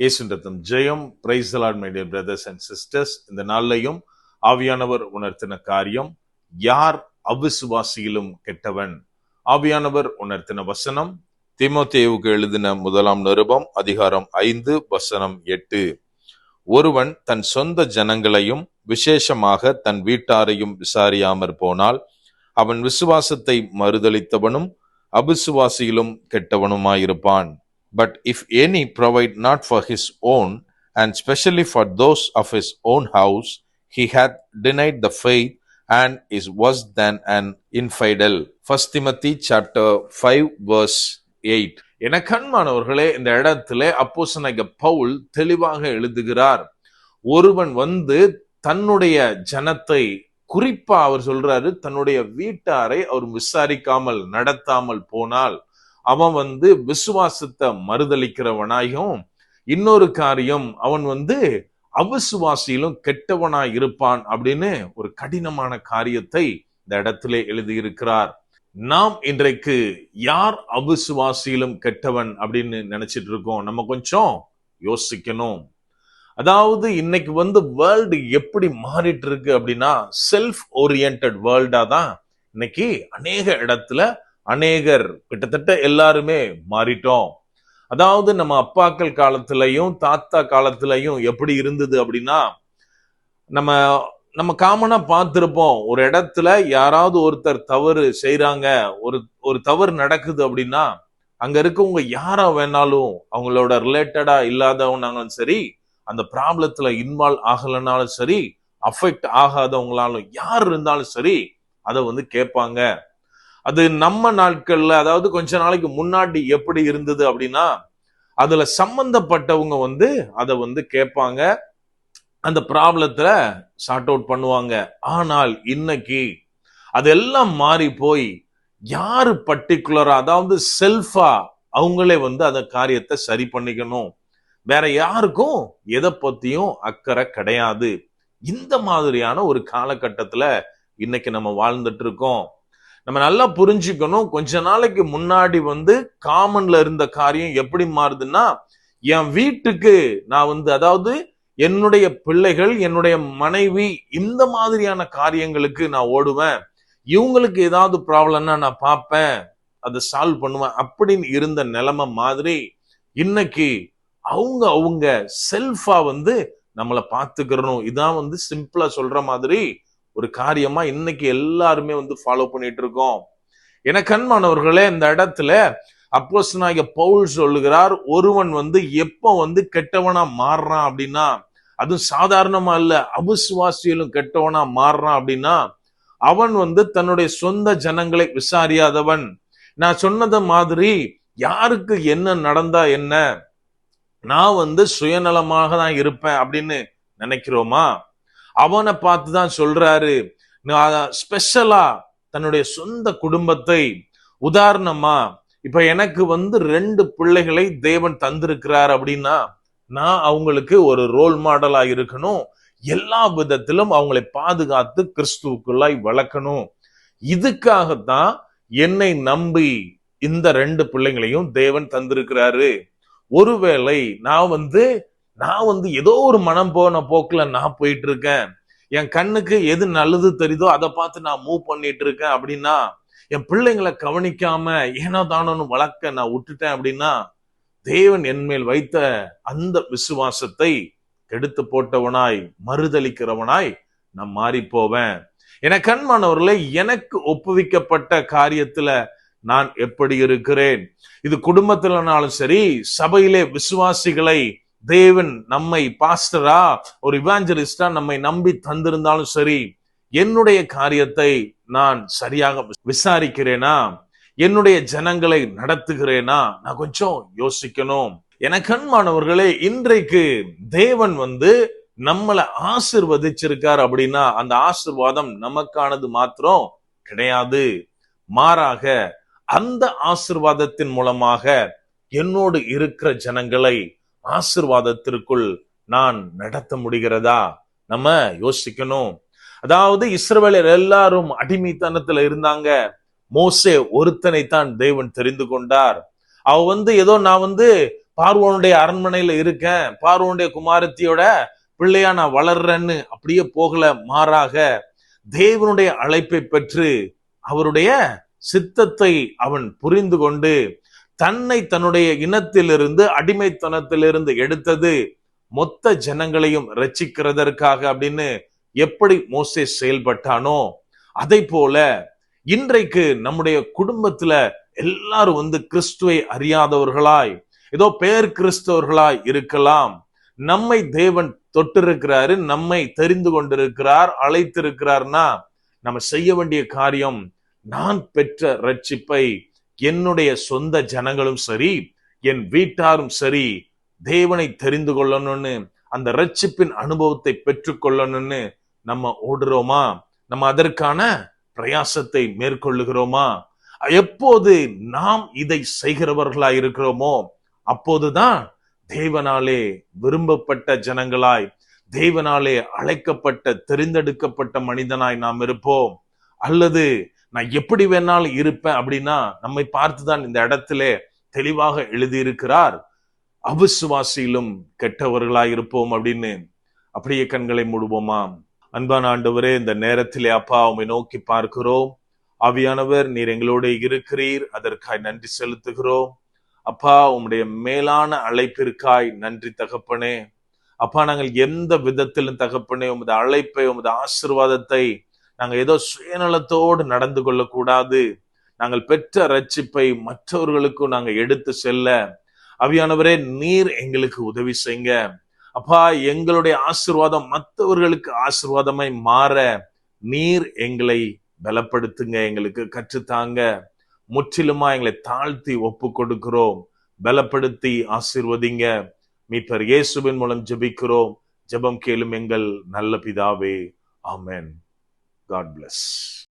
இயேசுன்றத்தம் Jayam. Praise lord my dear brothers and sisters இந்த நாள்லையும் ஆவியானவர் உணர்த்தின காரியம் யார் அவிசுவாசியிலும் கெட்டவன்? ஆவியானவர் உணர்த்தின வசனம் திமுத்தேவுக்கு எழுதின முதலாம் நிருபம் அதிகாரம் ஐந்து வசனம் எட்டு. ஒருவன் தன் சொந்த ஜனங்களையும் விசேஷமாக தன் வீட்டாரையும் விசாரியாமற் போனால் அவன் விசுவாசத்தை மறுதளித்தவனும் அபிசுவாசியிலும் கெட்டவனுமாயிருப்பான். But if any provide not for his own, and specially for those of his own house, he hath denied the faith and is worse than an infidel. First Timothy chapter 5 verse 8. என கண்மானவர்களே இந்த இடத்துல அப்போசனக பவுல் தெளிவாக எழுதுகிறார் ஒருவன் வந்து தன்னுடைய ஜனத்தை குறிப்பா அவர் சொல்றாரு தன்னுடைய வீட்டாரை அவர் விசாரிக்காமல் நடத்தாமல் போனால் அவன் வந்து விசுவாசத்தை மறுதளிக்கிறவனாயும் இன்னொரு காரியம் அவன் வந்து அவிசுவாசியிலும் கெட்டவனாய் இருப்பான் அப்படின்னு ஒரு கடினமான காரியத்தை இந்த இடத்திலே எழுதியிருக்கிறார். நாம் இன்றைக்கு யார் அவிசுவாசியிலும் கெட்டவன் அப்படின்னு நினைச்சிட்டு இருக்கோம்? நம்ம கொஞ்சம் யோசிக்கணும். அதாவது இன்னைக்கு வந்து வேர்ல்டு எப்படி மாறிட்டு இருக்கு அப்படின்னா செல்ஃப் ஓரியன்ட் வேர்ல்டா தான் இன்னைக்கு அநேக இடத்துல அநேகர் கிட்டத்தட்ட எல்லாருமே மாறிட்டோம். அதாவது நம்ம அப்பாக்கள் காலத்திலையும் தாத்தா காலத்திலையும் எப்படி இருந்தது அப்படின்னா நம்ம நம்ம காமனா பார்த்துருப்போம். ஒரு இடத்துல யாராவது ஒருத்தர் தவறு செய்யறாங்க ஒரு ஒரு தவறு நடக்குது அப்படின்னா அங்க இருக்கவங்க யாரா வேணாலும் அவங்களோட ரிலேட்டடா இல்லாதவனாலும் சரி அந்த ப்ராப்ளத்துல இன்வால்வ் ஆகலைனாலும் சரி அஃபெக்ட் ஆகாதவங்களாலும் யார் இருந்தாலும் சரி அதை வந்து கேட்பாங்க. அது நம்ம நாட்கள்ல அதாவது கொஞ்ச நாளைக்கு முன்னாடி எப்படி இருந்தது அப்படின்னா அதுல சம்பந்தப்பட்டவங்க வந்து அதை வந்து கேட்பாங்க. அந்த ப்ராப்ளத்துல சார்ட் அவுட் பண்ணுவாங்க. ஆனால் இன்னைக்கு அதெல்லாம் மாறி போய் யாரு பர்டிகுலரா அதாவது செல்ஃபா அவங்களே வந்து அந்த காரியத்தை சரி பண்ணிக்கணும். வேற யாருக்கும் எதை பத்தியும் அக்கறை கிடையாது. இந்த மாதிரியான ஒரு காலகட்டத்துல இன்னைக்கு நம்ம வாழ்ந்துட்டு இருக்கோம். நம்ம நல்லா புரிஞ்சுக்கணும். கொஞ்ச நாளைக்கு முன்னாடி வந்து காமன்ல இருந்த காரியம் எப்படி மாறுதுன்னா என் வீட்டுக்கு நான் வந்து அதாவது என்னுடைய பிள்ளைகள் என்னுடைய மனைவி இந்த மாதிரியான காரியங்களுக்கு நான் ஓடுவேன். இவங்களுக்கு ஏதாவது ப்ராப்ளம்னா நான் பார்ப்பேன். அதை சால்வ் பண்ணுவேன் அப்படின்னு இருந்த நிலைமை மாதிரி இன்னைக்கு அவங்க அவங்க செல்ஃபா வந்து நம்மளை பார்த்துக்கிறணும். இதான் வந்து சிம்பிளா சொல்ற மாதிரி ஒரு காரியமா இன்னைக்கு எல்லாருமே வந்து ஃபாலோ பண்ணிட்டு இருக்கோம் என கண்மானவர்களே இந்த இடத்துல அப்போஸ் நாய பவுல் சொல்லுகிறார் ஒருவன் வந்து எப்போ வந்து கெட்டவனா மாறுறான் அப்படின்னா அதுவும் சாதாரணமா இல்ல அபுசுவாசியிலும் கெட்டவனா மாறுறான் அப்படின்னா அவன் வந்து தன்னுடைய சொந்த ஜனங்களை விசாரியாதவன். நான் சொன்னது மாதிரி யாருக்கு என்ன நடந்தா என்ன? நான் வந்து சுயநலமாக தான் இருப்பேன் அப்படின்னு நினைக்கிறோமா? அவனை பார்த்து தான் சொல்றாரு ஸ்பெஷலா தன்னுடைய சொந்த குடும்பத்தை உதாரணமா இப்ப எனக்கு வந்து ரெண்டு பிள்ளைகளை தேவன் தந்திருக்கிறார் அப்படின்னா நான் அவங்களுக்கு ஒரு ரோல் மாடலா இருக்கணும். எல்லா விதத்திலும் அவங்களை பாதுகாத்து கிறிஸ்துவுக்குள்ளாய் வளர்க்கணும். இதுக்காகத்தான் என்னை நம்பி இந்த ரெண்டு பிள்ளைங்களையும் தேவன் தந்திருக்கிறாரு. ஒருவேளை நான் வந்து நான் வந்து ஏதோ ஒரு மனம் போன போக்குல நான் போயிட்டு இருக்கேன் என் கண்ணுக்கு எது நல்லது தெரியுதோ அதை பார்த்து நான் மூவ் பண்ணிட்டு இருக்கேன் அப்படின்னா என் பிள்ளைங்களை கவனிக்காம ஏனோ தானோன்னு வளர்க்க நான் விட்டுட்டேன் அப்படின்னா தேவன் என்மேல் வைத்த அந்த விசுவாசத்தை கெடுத்து போட்டவனாய் மறுதளிக்கிறவனாய் நான் மாறி போவேன் என கண்மானவர்களே எனக்கு ஒப்புவிக்கப்பட்ட காரியத்துல நான் எப்படி இருக்கிறேன்? இது குடும்பத்திலனாலும் சரி சபையிலே விசுவாசிகளை தேவன் நம்மை பாஸ்டரா ஒரு இவாஞ்சலிஸ்டா நம்மை நம்பி தந்திருந்தாலும் சரி என்னுடைய காரியத்தை நான் சரியாக விசாரிக்கிறேனா? என்னுடைய ஜனங்களை நடத்துகிறேனா? நான் கொஞ்சம் யோசிக்கணும். எனக்கு அன்பானவர்களே இன்றைக்கு தேவன் வந்து நம்மளை ஆசிர்வதிச்சிருக்கார் அப்படின்னா அந்த ஆசிர்வாதம் நமக்கானது மாத்திரம் கிடையாது. மாறாக அந்த ஆசிர்வாதத்தின் மூலமாக என்னோடு இருக்கிற ஜனங்களை ஆசிர்வாதத்திற்குள் நான் நடத்த முடிகிறதா? நம்ம யோசிக்கணும். அதாவது இஸ்ரவேலர் எல்லாரும் அடிமைத்தனத்துல இருந்தாங்க. மோசே ஒருத்தனை தான் தேவன் தெரிந்து கொண்டார். அவ வந்து ஏதோ நான் வந்து பார்வோனுடைய அரண்மனையில இருக்கேன். பார்வோனுடைய குமாரத்தியோட பிள்ளையா நான் வளர்றேன்னு அப்படியே போகல மாறாக தேவனுடைய அழைப்பை பெற்று அவருடைய சித்தத்தை அவன் புரிந்து கொண்டு தன்னை தன்னுடைய இனத்திலிருந்து அடிமைத்தனத்திலிருந்து எடுத்தது மொத்த ஜனங்களையும் ரச்சிக்கிறதற்காக அப்படின்னு எப்படி மோசே செயல்பட்டானோ அதை போல இன்றைக்கு நம்முடைய குடும்பத்துல எல்லாரும் வந்து கிறிஸ்துவை அறியாதவர்களாய் ஏதோ பேர் கிறிஸ்தவர்களாய் இருக்கலாம். நம்மை தேவன் தொட்டிருக்கிறாரு நம்மை தெரிந்து கொண்டிருக்கிறார் அழைத்திருக்கிறார்னா நம்ம செய்ய வேண்டிய காரியம் நான் பெற்ற ரட்சிப்பை என்னுடைய சொந்த ஜனங்களும் சரி என் வீட்டாரும் சரி தேவனை தெரிந்து கொள்ளணும்னு அந்த ரட்சிப்பின் அனுபவத்தை பெற்றுக்கொள்ளணும்னு நம்ம ஓடுறோமா? நம்ம அதற்கான பிரயாசத்தை மேற்கொள்ளுகிறோமா? எப்போது நாம் இதை செய்கிறவர்களா இருக்கிறோமோ அப்போதுதான் தேவனாலே விரும்பப்பட்ட ஜனங்களாய் தேவனாலே அழைக்கப்பட்ட தெரிந்தெடுக்கப்பட்ட மனிதனாய் நாம் இருப்போம். அல்லது நான் எப்படி வேணாலும் இருப்பேன் அப்படின்னா நம்மை பார்த்துதான் இந்த இடத்திலே தெளிவாக எழுதியிருக்கிறார். அவிசுவாசியிலும் கெட்டவர்களாய் இருப்போம் அப்படின்னு அப்படியே கண்களை மூடுவோமா அன்பான ஆண்டவரே இந்த நேரத்திலே அப்பா உம்மை நோக்கி பார்க்கிறோம். ஆவியானவர் நீர் எங்களோட இருக்கிறீர். அதற்காய் நன்றி செலுத்துகிறோம். அப்பா உம்முடைய மேலான அழைப்பிற்காய் நன்றி தகப்பனே. அப்பா நாங்கள் எந்த விதத்திலும் தகப்பனே உமது அழைப்பை உமது ஆசிர்வாதத்தை நாங்கள் ஏதோ சுயநலத்தோடு நடந்து கொள்ளக்கூடாது. நாங்கள் பெற்ற ரட்சிப்பை மற்றவர்களுக்கும் நாங்கள் எடுத்து செல்ல. அவியானவரே நீர் எங்களுக்கு உதவி செய்யுங்க. அப்பா எங்களுடைய ஆசிர்வாதம் மற்றவர்களுக்கு ஆசிர்வாதமாய் மாற நீர் எங்களை பலப்படுத்துங்க எங்களுக்கு கற்றுத்தாங்க. முற்றிலுமா எங்களை தாழ்த்தி ஒப்பு கொடுக்கிறோம் பலப்படுத்தி ஆசிர்வதிங்க. மீட்பர் இயேசுவின் மூலம் ஜெபிக்கிறோம். ஜெபம் கேளும் எங்கள் நல்ல பிதாவே. ஆமேன். God bless.